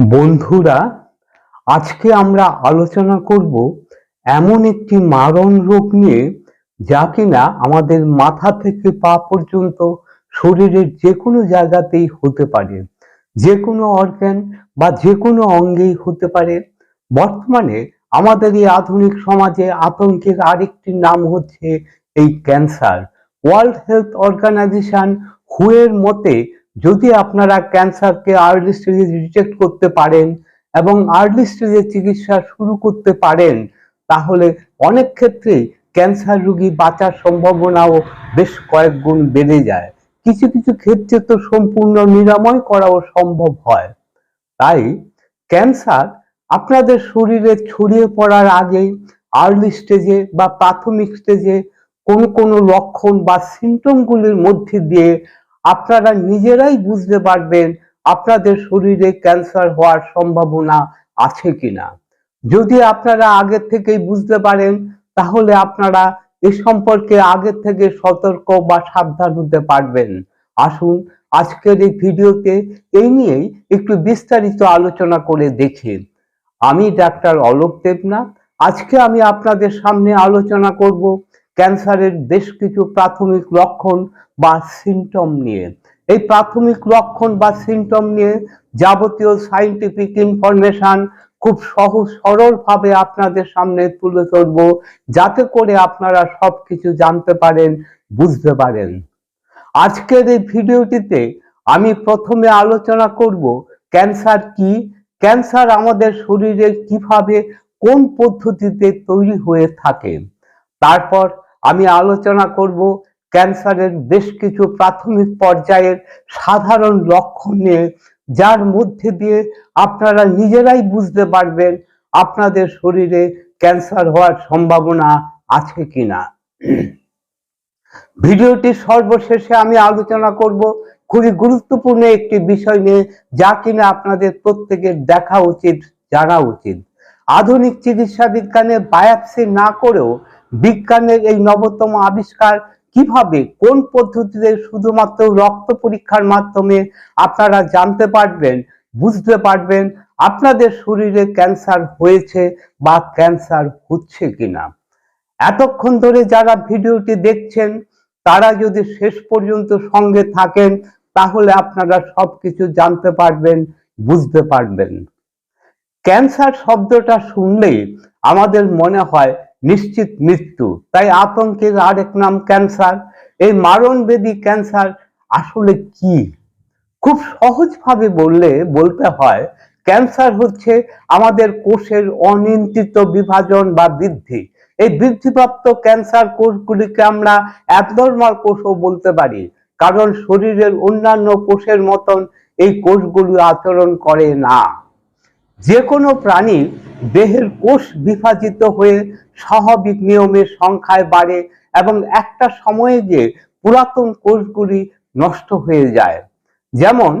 বন্ধুরা, আজকে আমরা আলোচনা করব এমন একটি মারণ রোগ নিয়ে যা কিনা আমাদের মাথা থেকে পা পর্যন্ত শরীরের যে কোনো জায়গাতেই হতে পারে। যে কোনো অর্গান বা যে কোনো অঙ্গেই হতে পারে। বর্তমানে আমাদের এই আধুনিক সমাজে আতঙ্কের আরেকটি নাম হচ্ছে এই ক্যান্সার। ওয়ার্ল্ড হেলথ অর্গানাইজেশন হুয়ের মতে যদি আপনারা ক্যান্সারকে আর্লি স্টেজে ডিটেক্ট করতে পারেন এবং আর্লি স্টেজে চিকিৎসা শুরু করতে পারেন, তাহলে অনেক ক্ষেত্রেই ক্যান্সার রোগী বাঁচার সম্ভাবনাও বেশ কয়েক গুণ বেড়ে যায়। কিছু কিছু ক্ষেত্রে তো সম্পূর্ণ নিরাময় করাও সম্ভব হয়। তাই ক্যান্সার আপনাদের শরীরে ছড়িয়ে পড়ার আগেই আর্লি স্টেজে বা প্রাথমিক স্টেজে কোন কোন লক্ষণ বা সিমটমগুলির মধ্যে দিয়ে আপনারা নিজেরাই বুঝতে পারবেন আপনাদের শরীরে ক্যান্সার হওয়ার সম্ভাবনা আছে কিনা। যদি আপনারা আগে থেকেই বুঝতে পারেন, তাহলে আপনারা এ সম্পর্কে আগে থেকে সতর্ক বা সাবধান হতে পারবেন। আসুন, আজকের এই ভিডিওতে এই নিয়েই একটু বিস্তারিত আলোচনা করে দেখি। আমি ডাক্তার অলোক দেবনাথ। আজকে আমি আপনাদের সামনে আলোচনা করব ক্যান্সারের বেশ কিছু প্রাথমিক লক্ষণ বা সিমটম নিয়ে। এই প্রাথমিক লক্ষণ বা সিমটম নিয়ে যাবতীয় সাইন্টিফিক ইনফরমেশন খুব সহজ সরল ভাবে আপনাদের সামনে তুলে ধরব, যাতে করে আপনারা সবকিছু জানতে পারেন, বুঝতে পারেন। আজকের এই ভিডিওটিতে আমি প্রথমে আলোচনা করব, ক্যান্সার কি? ক্যান্সার আমাদের শরীরে কীভাবে কোন পদ্ধতিতে তৈরি হয়ে থাকে? তারপর আমি আলোচনা করব ক্যান্সারের বেশ কিছু প্রাথমিক পর্যায়ের সাধারণ লক্ষণ নিয়ে, যার মধ্যে দিয়ে আপনারা নিজেরাই বুঝতে পারবেন আপনাদের শরীরে ক্যান্সার হওয়ার সম্ভাবনা আছে কিনা। ভিডিওটি সর্বশেষে আমি আলোচনা করব খুবই গুরুত্বপূর্ণ একটি বিষয় নিয়ে, যা কিনা আপনাদের প্রত্যেকের দেখা উচিত, জানা উচিত। আধুনিক চিকিৎসা বিজ্ঞানে বায়াপসি না করেও বিজ্ঞানের এই নবতম আবিষ্কার কীভাবে, কোন পদ্ধতিতে শুধুমাত্র রক্ত পরীক্ষার মাধ্যমে আপনারা জানতে পারবেন, বুঝতে পারবেন আপনাদের শরীরে ক্যান্সার হয়েছে বা ক্যান্সার হচ্ছে কিনা? এতক্ষণ ধরে যারা ভিডিওটি দেখছেন, তারা যদি শেষ পর্যন্ত সঙ্গে থাকেন, তাহলে আপনারা সবকিছু জানতে পারবেন, বুঝতে পারবেন। ক্যান্সার শব্দটা শুনলেই আমাদের মনে হয় নিশ্চিত মৃত্যু। তাই আতঙ্কের আরেক নাম ক্যান্সার। এই মারণবেদী ক্যান্সার আসলে কি? খুব সহজভাবে বললে, বলতে হয়, ক্যান্সার হচ্ছে আমাদের কোষের অনিয়ন্ত্রিত বিভাজন বা বৃদ্ধি। এই বৃদ্ধিপ্রাপ্ত ক্যান্সার কোষগুলিকে আমরা অ্যাবনর্মাল কোষও বলতে পারি, কারণ শরীরের অন্যান্য কোষের মতন এই কোষগুলি আচরণ করে না। যে কোনো প্রাণী দেহের কোষ বিভাজিত হয়ে স্বাভাবিক নিয়মের সংখ্যায় বাড়ে এবং একটা সময়ে যে পুরাতন কোষগুলি নষ্ট হয়ে যায়। যেমন,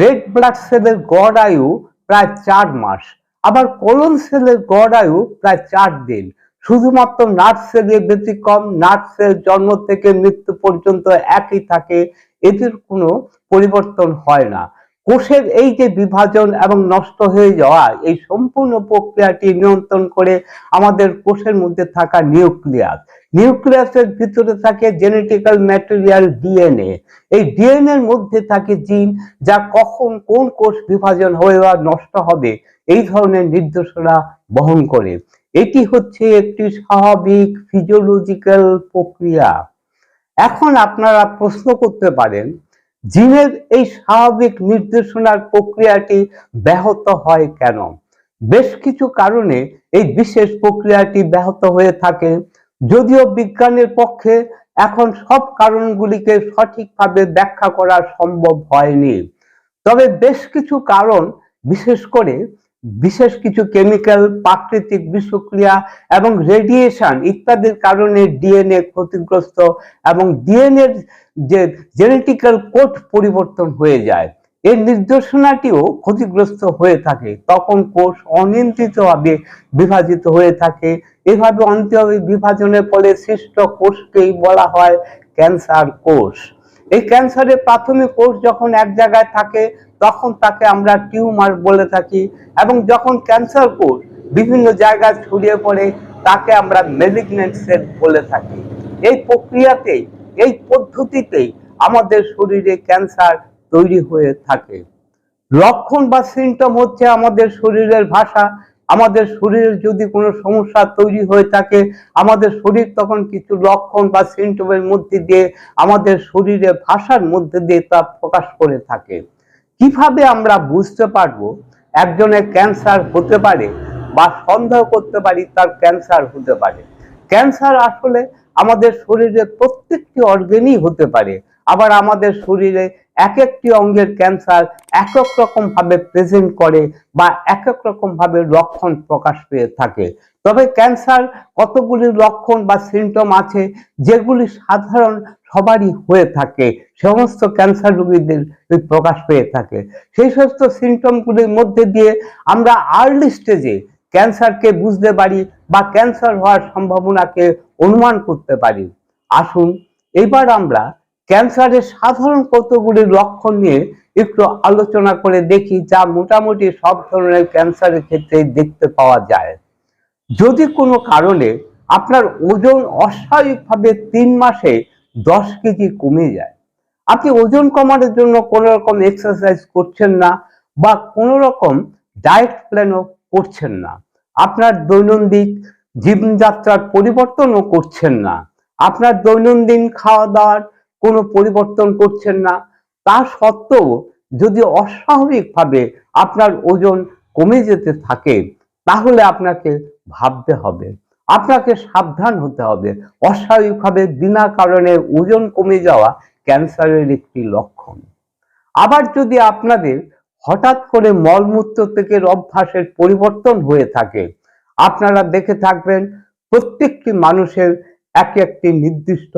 রেড ব্লাড সেলের গড় আয়ু প্রায় চার মাস, আবার কোলন সেলের গড় আয়ু প্রায় চার দিন। শুধুমাত্র নার্ভ সেলের ব্যতিক্রম, নার্ভ সেল জন্ম থেকে মৃত্যু পর্যন্ত একই থাকে, এদের কোনো পরিবর্তন হয় না। কোষের এই যে বিভাজন এবং নষ্ট হয়ে যাওয়া, এই সম্পূর্ণ প্রক্রিয়াটি নিয়ন্ত্রণ করে আমাদের কোষের মধ্যে থাকা নিউক্লিয়াস। নিউক্লিয়াসের ভিতরে থাকে জেনেটিক্যাল ম্যাটেরিয়াল ডিএনএ। এই ডিএনএ এর মধ্যে থাকে জিন, যা কখন কোন কোষ বিভাজন হয়ে বা নষ্ট হবে, এই ধরনের নির্দেশনা বহন করে। এটি হচ্ছে একটি স্বাভাবিক ফিজিওলজিক্যাল প্রক্রিয়া। এখন আপনারা প্রশ্ন করতে পারেন জিনের এই স্বাভাবিক নির্দেশনার প্রক্রিয়াটি ব্যাহত হয় কেন? বেশ কিছু কারণে এই বিশেষ প্রক্রিয়াটি ব্যাহত হয়ে থাকে। যদিও বিজ্ঞানের পক্ষে এখন সব কারণগুলিকে সঠিকভাবে ব্যাখ্যা করা সম্ভব হয়নি। তবে বেশ কিছু কারণ, বিশেষ করে বিশেষ কিছু কেমিক্যাল, প্রাকৃতিক বিষক্রিয়া এবং রেডিয়েশন ইত্যাদির কারণে ডিএনএ ক্ষতিগ্রস্ত এবং ডিএনএ যে জেনেটিক্যাল কোড পরিবর্তন হয়ে যায়। এর নির্দেশনাটিও ক্ষতিগ্রস্ত হয়ে থাকে। তখন কোষ অনিয়ন্ত্রিতভাবে বিভাজিত হয়ে থাকে। এভাবে অন্ত্যভাবে বিভাজনের ফলে সৃষ্ট কোষকেই বলা হয় ক্যান্সার কোষ। এই ক্যান্সারের প্রাথমিক কোষ যখন এক জায়গায় থাকে, তখন তাকে আমরা টিউমার বলে থাকি এবং যখন ক্যান্সার কোষ বিভিন্ন জায়গায় ছড়িয়ে পড়ে, তাকে আমরা মেলিগনেন্ট সেল বলে থাকি। এই প্রক্রিয়াতেই, এই পদ্ধতিতেই আমাদের শরীরে ক্যান্সার তৈরি হয়ে থাকে। লক্ষণ বা সিমটম হচ্ছে আমাদের শরীরের ভাষা আমাদের শরীরের যদি কোনো সমস্যা তৈরি হয়ে থাকে, আমাদের শরীর তখন কিছু লক্ষণ বা সিমটমের মধ্যে দিয়ে আমাদের শরীরে ভাষার মধ্যে দিয়ে তা প্রকাশ করে থাকে। কীভাবে আমরা বুঝতে পারব একজনের ক্যান্সার হতে পারে বা সন্দেহ করতে পারি তার ক্যান্সার হতে পারে? ক্যান্সার আসলে আমাদের শরীরে প্রত্যেকটি অর্গেনই হতে পারে। আবার আমাদের শরীরে এক একটি অঙ্গের ক্যান্সার এক এক রকম ভাবে প্রেজেন্ট করে বা এক এক রকম ভাবে লক্ষণ প্রকাশ পেয়ে থাকে। তবে ক্যান্সার কতগুলি লক্ষণ বা সিমটম আছে যেগুলি সাধারণ সবারই হয়ে থাকে, সমস্ত ক্যান্সার রোগীদের প্রকাশ পেয়ে থাকে। সেই সমস্ত সিমটমগুলির মধ্যে দিয়ে আমরা আর্লি স্টেজে ক্যান্সারকে বুঝতে পারি বা ক্যান্সার হওয়ার সম্ভাবনাকে অনুমান করতে পারি। আসুন, এবার আমরা ক্যান্সারের সাধারণ কতগুলি লক্ষণ নিয়ে একটু আলোচনা করে দেখি যা মোটামুটি সব ধরনের ক্যান্সারের ক্ষেত্রে দেখতে পাওয়া যায়। যদি কোনো কারণে আপনার ওজন অস্বাভাবিকভাবে তিন মাসে দশ কেজি কমে যায়, আপনি ওজন কমানোর জন্য কোনো রকম এক্সারসাইজ করছেন না বা কোনো রকম ডায়েট প্ল্যানও করছেন না, আপনার দৈনন্দিন জীবনযাত্রার পরিবর্তনও করছেন না, আপনার দৈনন্দিন খাওয়া দাওয়ার কোনো পরিবর্তন করছেন না। তা সত্ত্বেও যদি অস্বাভাবিকভাবে আপনার ওজন কমে যেতে থাকে, তাহলে আপনাকে ভাবতে হবে। আপনাকে সাবধান হতে হবে। অস্বাভাবিকভাবে বিনা কারণে ওজন কমে যাওয়া ক্যান্সারের একটি লক্ষণ। আবার যদি আপনাদের হঠাৎ করে মলমূত্র থেকে অভ্যাসের পরিবর্তন হয়ে থাকে, আপনারা দেখে থাকবেন, প্রত্যেকটি মানুষের এক একটি নির্দিষ্ট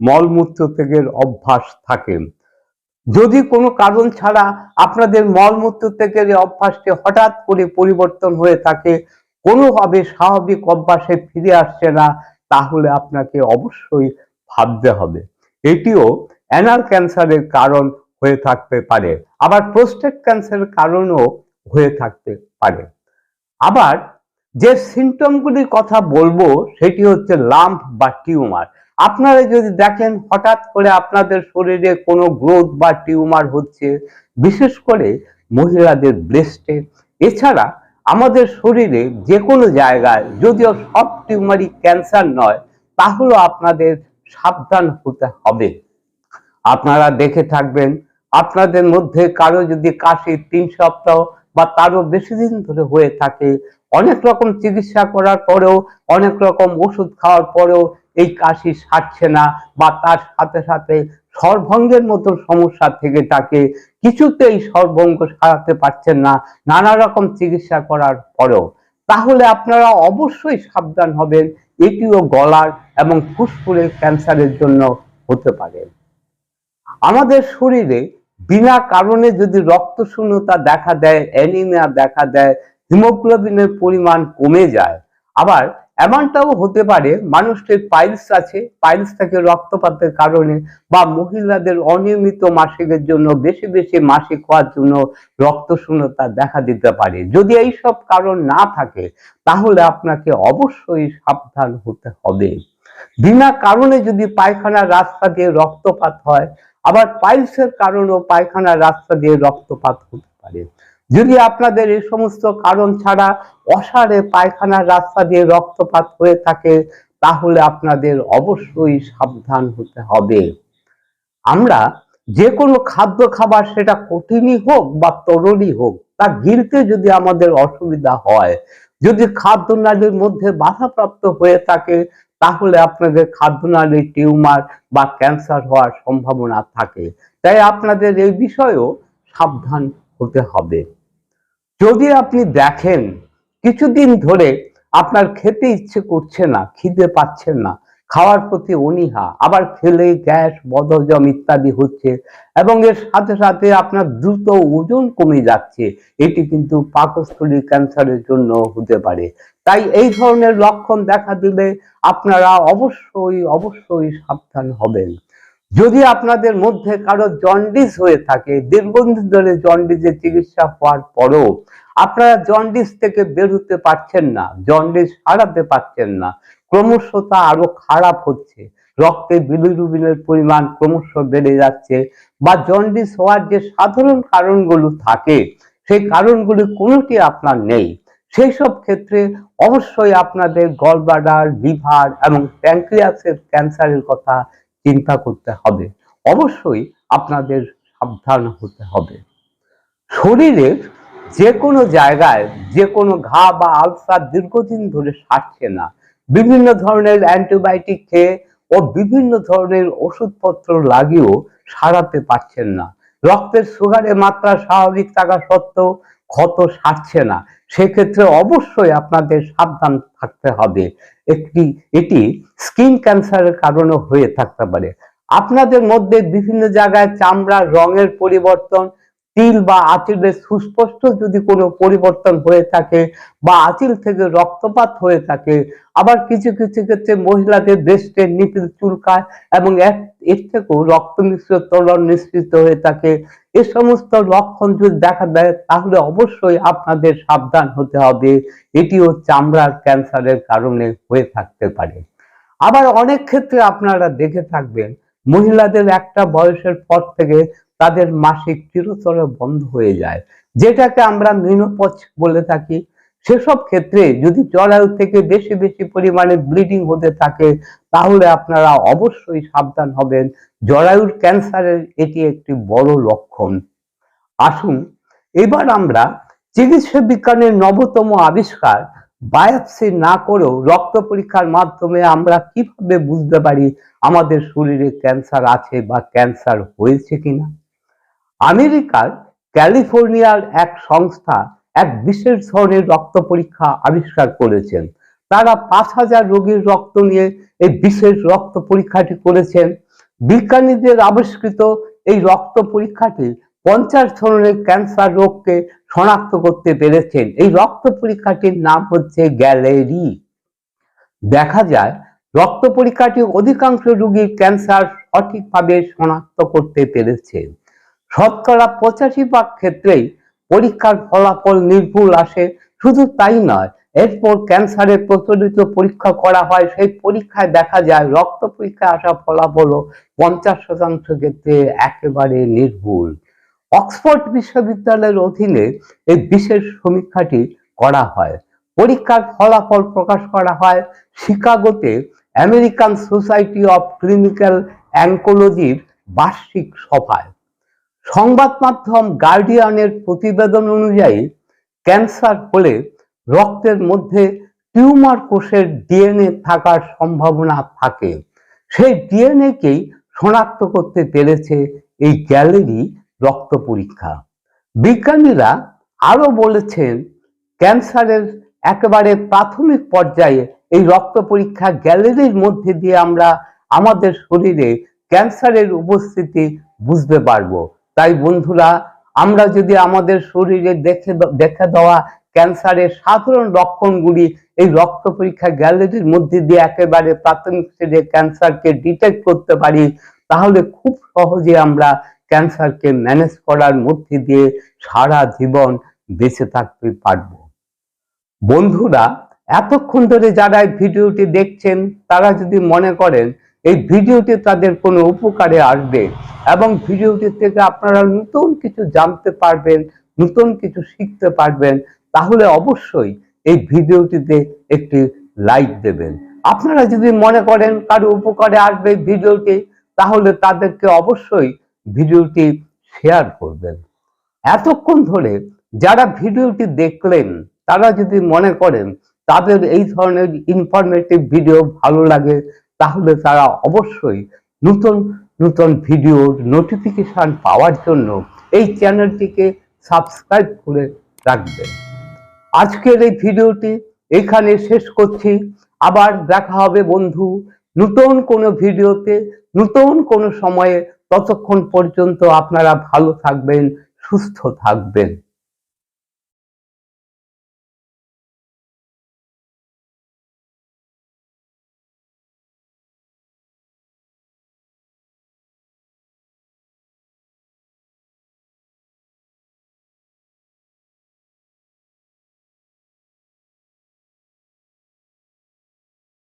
মলমূত্র ত্যাগের অভ্যাস থাকে। যদি কোনো কারণ ছাড়া আপনাদের মলমূত্র ত্যাগের অভ্যাসটি হঠাৎ করে পরিবর্তন হয়ে থাকে, কোনোভাবে স্বাভাবিক অভ্যাসে ফিরে আসছে না, তাহলে আপনাকে অবশ্যই ভাবতে হবে। এটিও অ্যানাল ক্যান্সারের কারণ হয়ে থাকতে পারে। আবার প্রোস্টেট ক্যান্সারের কারণও হয়ে থাকতে পারে। আবার যে সিমটমগুলির কথা বলব, সেটি হচ্ছে লাম্প বা টিউমার আপনারা যদি দেখেন, হঠাৎ করে আপনাদের শরীরে কোনো গ্রোথ বা টিউমার হচ্ছে, বিশেষ করে মহিলাদের ব্রেস্টে এছাড়া আমাদের শরীরে যে কোনো জায়গায় যদিও সব টিউমারই ক্যান্সার নয়, তাহলেও আপনাদের সাবধান হতে হবে। আপনারা দেখে থাকবেন, আপনাদের মধ্যে কারও যদি কাশি তিন সপ্তাহ বা তারও বেশি দিন ধরে হয়ে থাকে, অনেক রকম চিকিৎসা করার পরেও, অনেক রকম ওষুধ খাওয়ার পরেও এই কাশি সারছে না বা তার সাথে সাথে সর্বঙ্গের মতো সমস্যা থেকে থাকে কিছুতেই সর্বঙ্গ সারাতে পারছেন না, নানা রকম চিকিৎসা করার পরেও। তাহলে আপনারা অবশ্যই সাবধান হবেন, এটিও গলার এবং ফুসফুসের ক্যান্সারের জন্য হতে পারে। আমাদের শরীরে বিনা কারণে যদি রক্ত শূন্যতা দেখা দেয়, অ্যানিমিয়া দেখা দেয়, হিমোগ্লোবিনের পরিমাণ কমে যায়, আবার এমনটাও হতে পারে মানুষটির পাইলস আছে পাইলস থেকে রক্তপাতের কারণে বা মহিলাদের অনিয়মিত মাসিকের জন্য, বেশি বেশি মাসিক হওয়ার জন্য রক্ত শূন্যতা দেখা দিতে পারে। যদি এই সব কারণ না থাকে, তাহলে আপনাকে অবশ্যই সাবধান হতে হবে। বিনা কারণে যদি পায়খানার রাস্তা দিয়ে রক্তপাত হয়, আবার পাইলসের কারণেও পায়খানার রাস্তা দিয়ে রক্তপাত হতে পারে। যদি আপনাদের এই সমস্ত কারণ ছাড়া অসারে পায়খানার রাস্তা দিয়ে রক্তপাত হয়ে থাকে, তাহলে আপনাদের অবশ্যই সাবধান হতে হবে। আমরা যে কোনো খাদ্য খাবার সেটা কঠিনই হোক বা তরলই হোক তা গিলতে যদি আমাদের অসুবিধা হয়, যদি খাদ্য নালীর মধ্যে বাধাপ্রাপ্ত হয়ে থাকে, তাহলে আপনাদের খাদ্যনালীর টিউমার বা ক্যান্সার হওয়ার সম্ভাবনা থাকে। তাই আপনাদের এই বিষয়েও সাবধান হতে হবে। যদি আপনি দেখেন কিছুদিন ধরে আপনার খেতে ইচ্ছে করছে না, খিদে পাচ্ছেন না, খাওয়ার প্রতি অনীহা, আবার খেলে গ্যাস, বদহজম ইত্যাদি হচ্ছে এবং এর সাথে সাথে আপনার দ্রুত ওজন কমে যাচ্ছে, এটি কিন্তু পাকস্থলী ক্যান্সারের জন্য হতে পারে। তাই এই ধরনের লক্ষণ দেখা দিলে আপনারা অবশ্যই অবশ্যই সাবধান হবেন। যদি আপনাদের মধ্যে কারও জন্ডিস হয়ে থাকে, দীর্ঘদিন ধরে জন্ডিসের চিকিৎসা হওয়ার পরও আপনারা জন্ডিস থেকে বের হতে পারছেন না জন্ডিস সারাতে পারছেন না, ক্রমশ তা আরও খারাপ হচ্ছে। রক্তে বিলিরুবিনের পরিমাণ ক্রমশ বেড়ে যাচ্ছে বা জন্ডিস হওয়ার যে সাধারণ কারণগুলো থাকে, সেই কারণগুলি কোনোটি আপনার নেই। সেই সব ক্ষেত্রে অবশ্যই আপনাদের গলবাডার লিভার এবং প্যাঙ্ক্রিয়াসের ক্যান্সারের কথা চিন্তা করতে হবে। অবশ্যই আপনাদের সাবধান হতে হবে। শরীরের যে কোনো জায়গায় যে কোনো ঘা বা আলসার দীর্ঘদিন ধরে সারছে না। বিভিন্ন ধরনের অ্যান্টিবায়োটিক খেয়ে ও বিভিন্ন ধরনের ওষুধপত্র লাগিয়েও সারাতে পারছেন না। রক্তের সুগারের মাত্রা স্বাভাবিক থাকা সত্ত্বেও ক্ষত সারছে না। সেক্ষেত্রে অবশ্যই আপনাদের সাবধান থাকতে হবে। একটি, এটি স্কিন ক্যান্সারের কারণে হয়ে থাকতে পারে। আপনাদের মধ্যে বিভিন্ন জায়গায় চামড়ার রঙের পরিবর্তন, তিল বা আঁচিলের সুস্পষ্ট যদি কোনো পরিবর্তন হয়ে থাকে বা আঁচিল থেকে রক্তপাত হয়ে থাকে, আবার কিছু কিছু ক্ষেত্রে মহিলাদের ব্রেস্টের নিপিল চুলকায় এবং এর থেকেও রক্ত মিশ্র তরল নিঃসৃত হয়ে থাকে। এ সমস্ত লক্ষণ যদি দেখা দেয়, তাহলে অবশ্যই আপনাদের সাবধান হতে হবে। এটিও চামড়ার ক্যান্সারের কারণে হয়ে থাকতে পারে। আবার অনেক ক্ষেত্রে আপনারা দেখে থাকবেন, মহিলাদের একটা বয়সের পর থেকে তাদের মাসিক চিরতরে বন্ধ হয়ে যায়। যেটাকে আমরা মিনোপচ বলে থাকি। সেসব ক্ষেত্রে যদি জরায়ু থেকে বেশি বেশি পরিমাণে ব্লিডিং হতে থাকে, তাহলে আপনারা অবশ্যই সাবধান হবেন। জরায়ুর ক্যান্সারের এটি একটি বড় লক্ষণ। আসুন, এবার আমরা চিকিৎসা বিজ্ঞানের নবতম আবিষ্কার বায়োপসি না করেও রক্ত পরীক্ষার মাধ্যমে আমরা কীভাবে বুঝতে পারি আমাদের শরীরে ক্যান্সার আছে বা ক্যান্সার হয়েছে কিনা? আমেরিকার ক্যালিফোর্নিয়ার এক সংস্থা এক বিশেষ ধরনের রক্ত পরীক্ষা আবিষ্কার করেছেন। তারা পাঁচ হাজার রোগীর রক্ত নিয়ে এই বিশেষ রক্ত পরীক্ষাটি করেছেন। বিজ্ঞানীদের আবিষ্কৃত এই রক্ত পরীক্ষাটি পঞ্চাশ ধরনের ক্যান্সার রোগকে শনাক্ত করতে পেরেছেন। এই রক্ত পরীক্ষাটির নাম হচ্ছে গ্যালেরি। দেখা যায়, রক্ত পরীক্ষাটি অধিকাংশ রোগীর ক্যান্সার সঠিকভাবে শনাক্ত করতে পেরেছে শতকরা পঁচাশি ভাগ ক্ষেত্রেই পরীক্ষার ফলাফল নির্ভুল আসে, শুধু তাই নয়, এরপর ক্যান্সারের প্রচলিত পরীক্ষা করা হয়, সেই পরীক্ষায় দেখা যায় রক্ত পরীক্ষায় আসা ফলাফল পঞ্চাশ শতাংশ ক্ষেত্রে একেবারে নির্ভুল। অক্সফোর্ড বিশ্ববিদ্যালয়ের অধীনে এই বিশেষ সমীক্ষাটি করা হয়। পরীক্ষার ফলাফল প্রকাশ করা হয় শিকাগোতে আমেরিকান সোসাইটি অফ ক্লিনিক্যাল অ্যাঙ্কোলজির বার্ষিক সভায়। সংবাদ মাধ্যম গার্ডিয়ানের প্রতিবেদন অনুযায়ী, ক্যান্সার হলে রক্তের মধ্যে টিউমার কোষের ডিএনএ থাকার সম্ভাবনা থাকে। সেই ডিএনএকেই শনাক্ত করতে পেরেছে এই গ্যালারি রক্ত পরীক্ষা। বিজ্ঞানীরা আরও বলেছেন, ক্যান্সারের একেবারে প্রাথমিক পর্যায়ে এই রক্ত পরীক্ষা গ্যালারির মধ্যে দিয়ে আমরা আমাদের শরীরে ক্যান্সারের উপস্থিতি বুঝতে পারব। তাই বন্ধুরা, আমরা যদি আমাদের শরীরে দেখে দেখে দেওয়া ক্যান্সারের সাধারণ লক্ষণগুলি, এই রক্ত পরীক্ষা গ্যালারির মধ্যে দিয়ে একেবারে প্রাথমিক স্টেজে ক্যান্সারকে ডিটেক্ট করতে পারি, তাহলে খুব সহজে আমরা ক্যান্সারকে ম্যানেজ করার মধ্যে দিয়ে সারা জীবন বেঁচে থাকতে পারব। বন্ধুরা, এতক্ষণ ধরে যারা ভিডিওটি দেখছেন, তারা যদি মনে করেন এই ভিডিওটি তাদের কোনো উপকারে আসবে এবং ভিডিওটি থেকে আপনারা নতুন কিছু জানতে পারবেন, নতুন কিছু শিখতে পারবেন, তাহলে অবশ্যই এই ভিডিওটিতে একটি লাইক দেবেন। আপনারা যদি মনে করেন কারও উপকারে আসবে ভিডিওটি, তাহলে তাদেরকে অবশ্যই ভিডিওটি শেয়ার করবেন। এতক্ষণ ধরে যারা ভিডিওটি দেখলেন, তারা যদি মনে করেন তাদের এই ধরনের ইনফরমেটিভ ভিডিও ভালো লাগে তাহলে তারা অবশ্যই নতুন নতুন ভিডিওর নোটিফিকেশন পাওয়ার জন্য এই চ্যানেলটিকে সাবস্ক্রাইব করে রাখবেন আজকের এই ভিডিওটি এখানে শেষ করছি। আবার দেখা হবে বন্ধু নতুন কোনো ভিডিওতে নতুন কোনো সময়ে। ততক্ষণ পর্যন্ত আপনারা ভালো থাকবেন, সুস্থ থাকবেন।